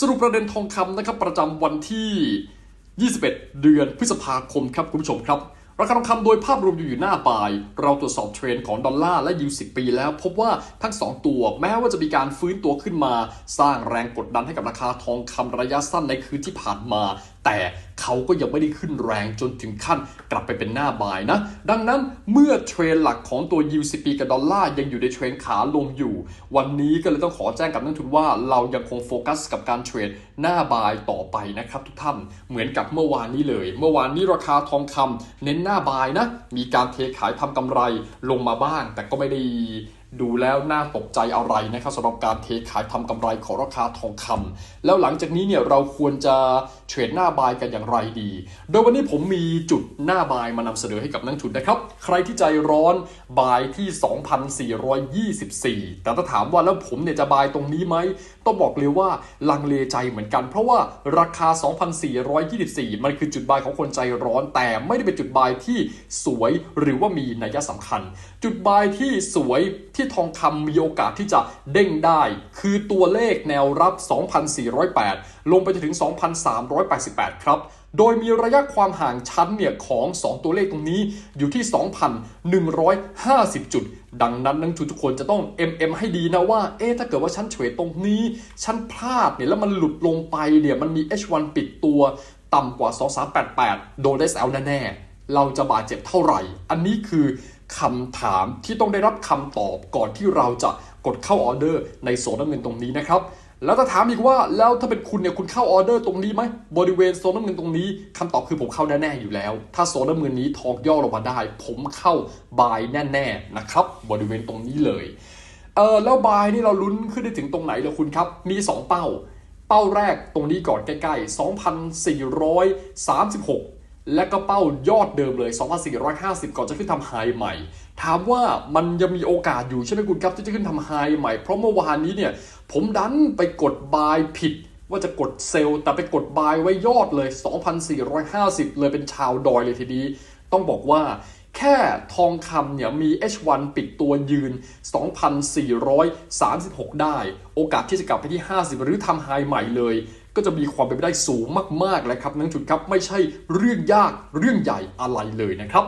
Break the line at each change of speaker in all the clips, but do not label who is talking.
สรุปประเด็นทองคำนะครับประจำวันที่ 21 เดือนพฤษภาคมครับคุณผู้ชมครับราคาทองคำโดยภาพรวมอยู่อยู่หน้าบาย เราตรวจสอบเทรนด์ของดอลลาร์และยูสิปีแล้ว พบว่าทั้ง 2 ตัวแม้ว่าจะมีการฟื้นตัวขึ้นมา สร้างแรงกดดันให้กับราคาทองคำระยะสั้นในคืนที่ผ่านมา แต่ เขาก็ยังไม่ได้ขึ้นแรงจนถึงขั้นกลับไปเป็นหน้าบายนะ ดังนั้นเมื่อเทรนหลักของตัว UCP กับดอลลาร์ยังอยู่ในเทรนขาลงอยู่ วันนี้ก็เลยต้องขอแจ้งกับนักทุนว่าเรายังคงโฟกัสกับการเทรดหน้าบายต่อไปนะครับทุกท่านเหมือนกับเมื่อวานนี้เลย เมื่อวานนี้ราคาทองคำเน้นหน้าบายนะ มีการเทขายทำกำไรลงมาบ้าง แต่ก็ไม่ได้ดูแล้วน่าตกใจอะไรนะครับสำหรับการเทขายทำกำไรของราคาทองคำแล้วหลังจากนี้เนี่ยเราควรจะเทรดหน้าบายกันอย่างไรดี โดยวันนี้ผมมีจุดหน้าบายมานำเสนอให้กับนักทุนนะครับ ใครที่ใจร้อนบายที่ 2,424 แต่ถ้าถามว่าแล้วผมเนี่ยจะบายตรงนี้ไหมต้องบอกเลยว่าลังเลใจเหมือนกัน เพราะว่าราคา 2,424 มันคือจุดบายของคนใจร้อน แต่ไม่ได้เป็นจุดบายที่สวยหรือว่ามีนัยสำคัญ จุดบายที่สวยที่ทองคำมีโอกาสที่จะเด้งได้ คือตัวเลขแนวรับ 2,408 ลงไปจนถึง 2,388 ครับโดยมีระยะความห่างชั้นเนี่ยของ 2 ตัวเลขตรงนี้อยู่ที่ 2,150 จุด ดังนั้นนักทุนทุกคนจะต้อง MM ให้ดีนะว่า เอ๊ะถ้าเกิดว่าชั้นเฉวยตรงนี้ชั้นพลาดเนี่ยแล้วมันหลุดลงไปเนี่ยมันมี H1 ปิดตัว ต่ำกว่า 2388 โดนได้แซวแน่ๆ เราจะบาดเจ็บเท่าไหร่ อันนี้คือคำถามที่ต้องได้รับคำตอบก่อนที่เราจะกดเข้าออเดอร์ในโซนน้ำเงินตรงนี้นะครับ แล้วถ้าถามอีกว่าแล้วถ้าเป็นคุณเนี่ยคุณเข้าออเดอร์ตรงนี้ไหมบริเวณโซนน้ำเงินตรงนี้คำตอบคือผมเข้าแน่ๆอยู่แล้ว ถ้าโซนน้ำเงินนี้ทองย่อลงมาได้ ผมเข้าบายแน่ๆนะครับบริเวณตรงนี้เลยเออแล้วบายนี่เราลุ้นขึ้นได้ถึงตรงไหนเลยคุณครับ มี 2 เป้า เป้าแรกตรงนี้ก่อนใกล้ๆ 2,436 และก็เป้ายอดเดิมเลย 2,450 ก่อนจะขึ้นทำไฮใหม่ ถามว่ามันยังมีโอกาสอยู่ใช่ไหมคุณครับที่จะขึ้นทำไฮใหม่ เพราะเมื่อวานนี้เนี่ย ผมดันไปกดบายผิด ว่าจะกดเซลล์ แต่ไปกดบายไว้ยอดเลย 2,450 เลยเป็นชาวดอยเลยทีนี้ ต้องบอกว่าแค่ทองคำเนี่ยมี H1 ปิดตัวยืน 2,436 ได้ โอกาสที่จะกลับไปที่ 50 หรือทำไฮใหม่เลย ก็จะมีความเป็นไปได้สูงมากๆแล้วครับนักจุดครับไม่ใช่เรื่องยากเรื่องใหญ่อะไรเลยนะครับ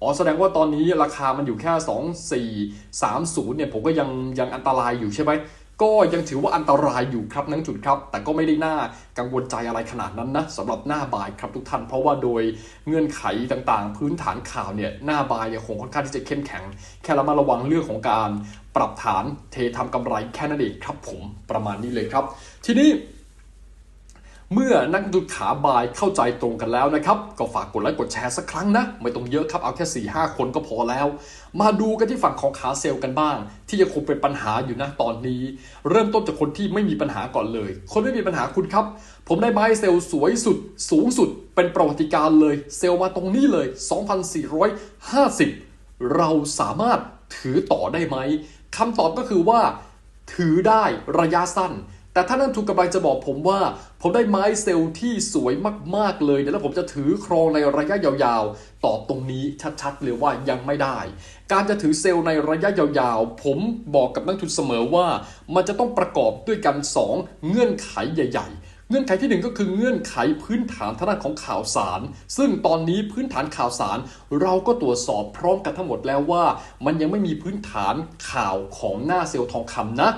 อ๋อแสดงว่าตอนนี้ราคามันอยู่แค่ 2430เนี่ยผมก็ยังยังอันตรายอยู่ใช่ไหมก็ยังถือว่าอันตรายอยู่ครับนักจุดครับ แต่ก็ไม่ได้น่ากังวลใจอะไรขนาดนั้นนะสำหรับหน้าบายครับทุกท่านเพราะว่าโดยเงื่อนไขต่างๆ พื้นฐานข่าวเนี่ยหน้าบายยังคงค่อนข้างที่จะเข้มแข็ง แค่ระมัดระวังเรื่องของการปรับฐานเททำกำไรแค่นั้นเองครับผมประมาณนี้เลยครับ ทีนี้ เมื่อนักลงทุนขาบายเข้าใจตรงกันแล้วนะครับ ก็ฝากกดไลค์กดแชร์สักครั้งนะ ไม่ต้องเยอะครับเอาแค่ 4 5 คนก็พอแล้ว มาดูกันที่ฝั่งของขาเซลล์กันบ้าง ที่ยังคงเป็นปัญหาอยู่นะตอนนี้ เริ่มต้นจากคนที่ไม่มีปัญหาก่อนเลย คนไม่มีปัญหาคุณครับ ผมได้ไม้เซลล์สวยสุด สูงสุด เป็นประวัติการเลย เซลล์มาตรงนี้เลย 2,450 เราสามารถถือต่อได้ไหมคำตอบก็คือว่า ถือได้ระยะสั้น แต่ถ้านักทุกกำลังจะบอกผมว่า ผมได้ไม้เซลล์ที่สวยมากๆเลยเนี่ยแล้วผมจะถือครองในระยะยาวๆ ตอบตรงนี้ชัดๆเลยว่ายังไม่ได้ การจะถือเซลล์ในระยะยาวๆ ผมบอกกับนักทุนเสมอว่า มันจะต้องประกอบด้วยกัน 2 เงื่อนไขใหญ่ ๆ เงื่อนไขที่หนึ่งก็คือเงื่อนไขพื้นฐานทางด้านของข่าวสาร ซึ่งตอนนี้พื้นฐานข่าวสาร เราก็ตรวจสอบพร้อมกันทั้งหมดแล้วว่า มันยังไม่มีพื้นฐานข่าวของหน้าเซลล์ทองคำนะ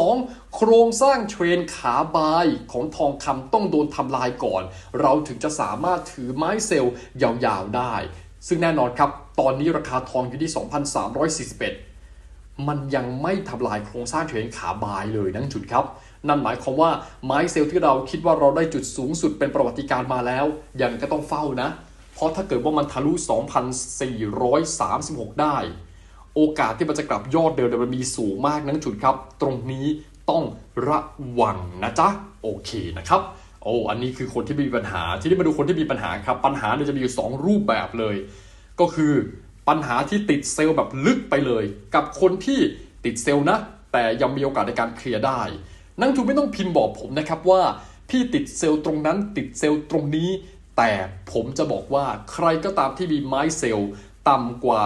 2. โครงสร้างเทรนขาบายของทองคำต้องโดนทำลายก่อน เราถึงจะสามารถถือไม้เซลล์ยาวๆได้ ซึ่งแน่นอนครับ ตอนนี้ราคาทองอยู่ที่ 2,341 มันยังไม่ทำลายโครงสร้างเทรนขาบายเลยนั่นจุดครับ นั่นหมายความว่าไม้เซลล์ที่เราคิดว่าเราได้จุดสูงสุดเป็นประวัติการมาแล้ว ยังก็ต้องเฝ้านะ เพราะถ้าเกิดว่ามันทะลุ 2,436 ได้ โอกาสที่มันจะกลับยอดเดิมเนี่ยมันมีสูงมากนั่นจุดครับ ตรงนี้ต้องระวังนะจ๊ะ โอเคนะครับ โอ้อันนี้คือคนที่มีปัญหา ทีนี้มาดูคนที่มีปัญหาครับ ปัญหาเนี่ยจะมีอยู่ 2 รูปแบบเลย ก็คือปัญหาที่ติดเซลล์แบบลึกไปเลย กับคนที่ติดเซลล์นะ แต่ยังมีโอกาสในการเคลียร์ได้ นักลงทุนไม่ต้องพิมพ์บอกผมนะครับว่า พี่ติดเซลล์ตรงนั้นติดเซลล์ตรงนี้ แต่ผมจะบอกว่าใครก็ตามที่มีไม้เซลล์ต่ำกว่า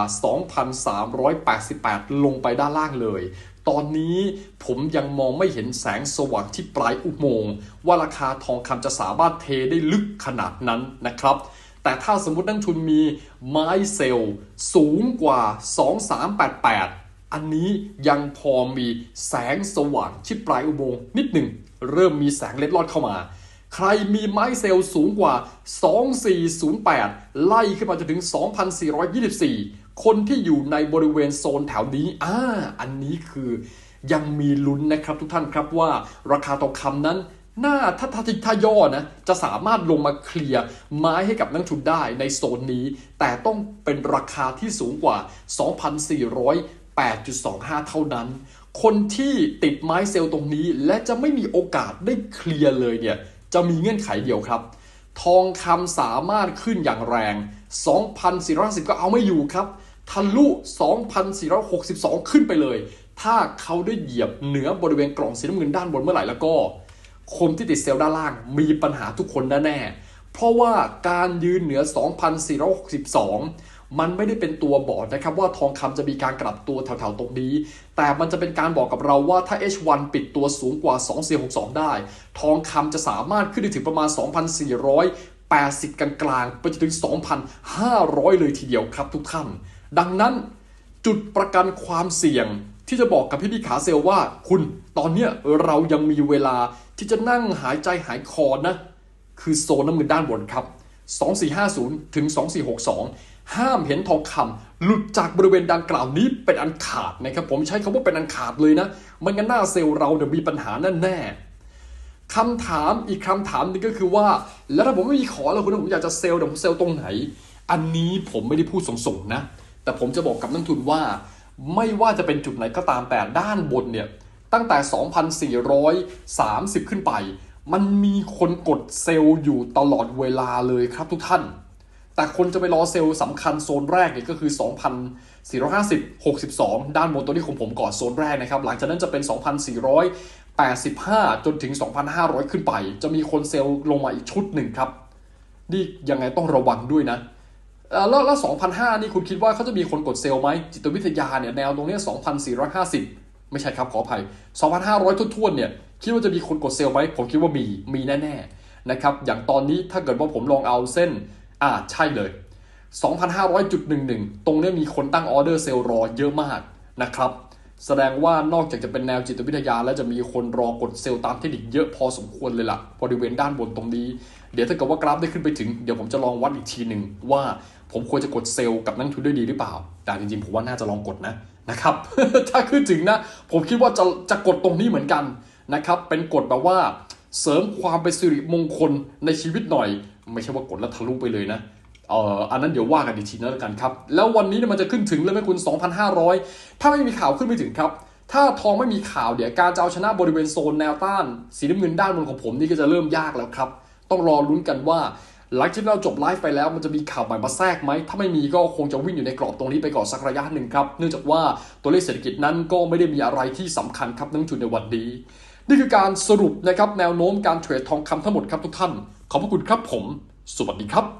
2,388 ลงไปด้านล่างเลย ตอนนี้ผมยังมองไม่เห็นแสงสว่างที่ปลายอุโมงค์ว่าราคาทองคำจะสามารถเทได้ลึกขนาดนั้นนะครับ แต่ถ้าสมมตินักทุนมีไม้เซลล์สูงกว่า 2388 อันนี้ยังพอมีแสงสว่างที่ปลายอุโมงค์นิดหนึ่ง เริ่มมีแสงเล็ดลอดเข้ามา ใครมีไม้เซลล์สูงกว่า 2408 ไล่ขึ้นมาจนถึง 2424 คนที่อยู่ในบริเวณโซนแถวนี้อ่าอันนี้คือยังมีลุ้นนะครับทุกท่านครับว่าราคาทองคำนั้นน่าถ้าถ้าทิถ้าย่อนะจะสามารถลงมาเคลียร์ไม้ให้กับนักทุนได้ในโซนนี้ แต่ต้องเป็นราคาที่สูงกว่า 8.25 เท่านั้น คนที่ติดไม้เซลล์ตรงนี้ และจะไม่มีโอกาสได้เคลียร์เลยเนี่ย จะมีเงื่อนไขเดียวครับ ทองคำสามารถขึ้นอย่างแรง 2,450ก็เอาไม่อยู่ครับ ทะลุ 2,462 ขึ้นไปเลย ถ้าเขาได้เหยียบเหนือบริเวณกล่องสีน้ำเงินด้านบนเมื่อไหร่แล้วก็คนที่ติดเซลล์ด้านล่างมีปัญหาทุกคนแน่ๆเพราะว่าการยืนเหนือ 2,462 มันไม่ได้เป็นตัวบอกนะครับว่าทองคำจะมีการกลับตัวแถวๆตรงนี้ แต่มันจะเป็นการบอกกับเราว่าถ้า H1 ปิดตัวสูงกว่า 2462 ได้ ทองคำจะสามารถขึ้นได้ถึงประมาณ 2,480 กลางๆไปจนถึง 2,500 เลยทีเดียวครับทุกท่าน ดังนั้นจุดประกันความเสี่ยงที่จะบอกกับพี่พี่ขาเซลลว่า คุณตอนเนี้ยเรายังมีเวลาที่จะนั่งหายใจหายคอนะ คือโซนน้ำเงินด้านบนครับ 2450 ถึง 2462 ห้ามเห็นทองคำหลุดจากบริเวณดังกล่าวนี้เป็นอันขาดนะครับผมใช้คำว่าเป็นอันขาดเลยนะมันงั้นหน้าเซลล์เราเนี่ยมีปัญหาแน่ๆคำถามอีกคำถามหนึงก็คือว่า แล้วถ้าผมไม่มีขอแล้วคุณผมอยากจะเซลล์เดี๋ยวผมเซลล์ตรงไหน อันนี้ผมไม่ได้พูดส่งๆนะ แต่ผมจะบอกกับนักทุนว่า ไม่ว่าจะเป็นจุดไหนก็ตามแต่ด้านบนเนี่ยตั้งแต่ 2,430 ขึ้นไป มันมีคนกดเซลล์อยู่ตลอดเวลาเลยครับทุกท่าน แต่คนจะไปรอเซลล์สำคัญโซนแรกเนี่ยก็คือ 2,450 62 ด้านบนตัวนี้ของผมก่อนโซนแรกนะครับ หลังจากนั้นจะเป็น 2,485 จนถึง 2,500 ขึ้นไป จะมีคนเซลล์ลงมาอีกชุดหนึ่งครับ นี่ยังไงต้องระวังด้วยนะแล้วแล้ว2,005 นี่คุณคิดว่าเขาจะมีคนกดเซลล์ไหมจิตวิทยาเนี่ยแนวตรงนี้ย2,450 ไม่ใช่ครับขออภัย 2,500ทุ่นๆเนี่ยคิดว่าจะมีคนกดเซลล์ไหมผมคิดว่ามีมีแน่ๆนะครับอย่างตอนนี้ถ้าเกิดว่าผมลองเอาเส้น อ่าใช่เลย 2,500.11 ตรงนี้มีคนตั้งออเดอร์เซลล์รอเยอะมากนะครับ แสดงว่านอกจากจะเป็นแนวจิตวิทยา แล้วจะมีคนรอกดเซลล์ตามเทคนิคเยอะพอสมควรเลยล่ะ บริเวณด้านบนตรงนี้ เดี๋ยวถ้าเกิดว่ากราฟได้ขึ้นไปถึง เดี๋ยวผมจะลองวัดอีกทีหนึ่งว่าผมควรจะกดเซลล์กับนักทุนด้ดีหรือเปล่า แต่จริงๆผมว่าน่าจะลองกดนะนะครับ ถ้าขึ้นถึงนะ ผมคิดว่าจะจะกดตรงนี้เหมือนกันนะครับ เป็นกดแบบว่า เสริมความเป็นสิริมงคลในชีวิตหน่อย ไม่ใช่ว่ากดแล้วทะลุไปเลยนะเอ่ออันนั้นเดี๋ยวว่ากันอีกทีนึงแล้วกันครับ แล้ววันนี้เนี่ยมันจะขึ้นถึงเลยไหมคุณ 2,500 ถ้าไม่มีข่าวขึ้นไม่ถึงครับ ถ้าทองไม่มีข่าวเดี๋ยวการจะเอาชนะบริเวณโซนแนวต้าน สีน้ำเงินด้านบนของผมนี่ก็จะเริ่มยากแล้วครับ ต้องรอลุ้นกันว่าหลังจากที่เราจบไลฟ์ไปแล้วมันจะมีข่าวใหม่มาแทรกไหม ถ้าไม่มีก็คงจะวิ่งอยู่ในกรอบตรงนี้ไปก่อนสักระยะหนึ่งครับ เนื่องจากว่าตัวเลขเศรษฐกิจนั้นก็ไม่ได้มีอะไรที่สำคัญครับนักลงทุนในวันนี้ นี่คือการสรุปนะครับแนวโน้มการเทรดทองคำทั้งหมดครับทุกท่าน ขอบพระคุณครับผม สวัสดีครับ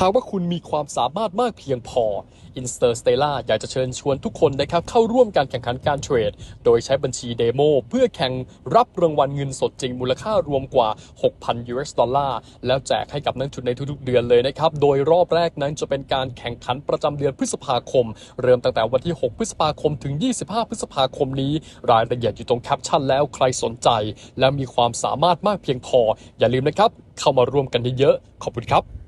หากว่าคุณมีความสามารถมากเพียงพอ i n s t e r s t e l l a อยากจะเชิญชวนทุกคนนะครับเข้าร่วมการแข่งขันการเทรด โดยใช้บัญชีเดโมเพื่อแข่งรับรางวัลเงินสดจริงมูลค่ารวมกว่า 6,000 US ดอลลาร์แล้วแจกให้กับนักทุนในทุกๆเดือนเลยนะครับ โดยรอบแรกนั้นจะเป็นการแข่งขันประจำเดือนพฤษภาคม เริ่มตั้งแต่วันที่ 6 พฤษภาคมถึง 25 พฤษภาคมนี้ รายละเอียดอยู่ตรงแคปชั่นแล้วใครสนใจ และมีความสามารถมากเพียงพอ อย่าลืมนะครับ เข้ามาร่วมกันเยอะๆขอบคุณครับ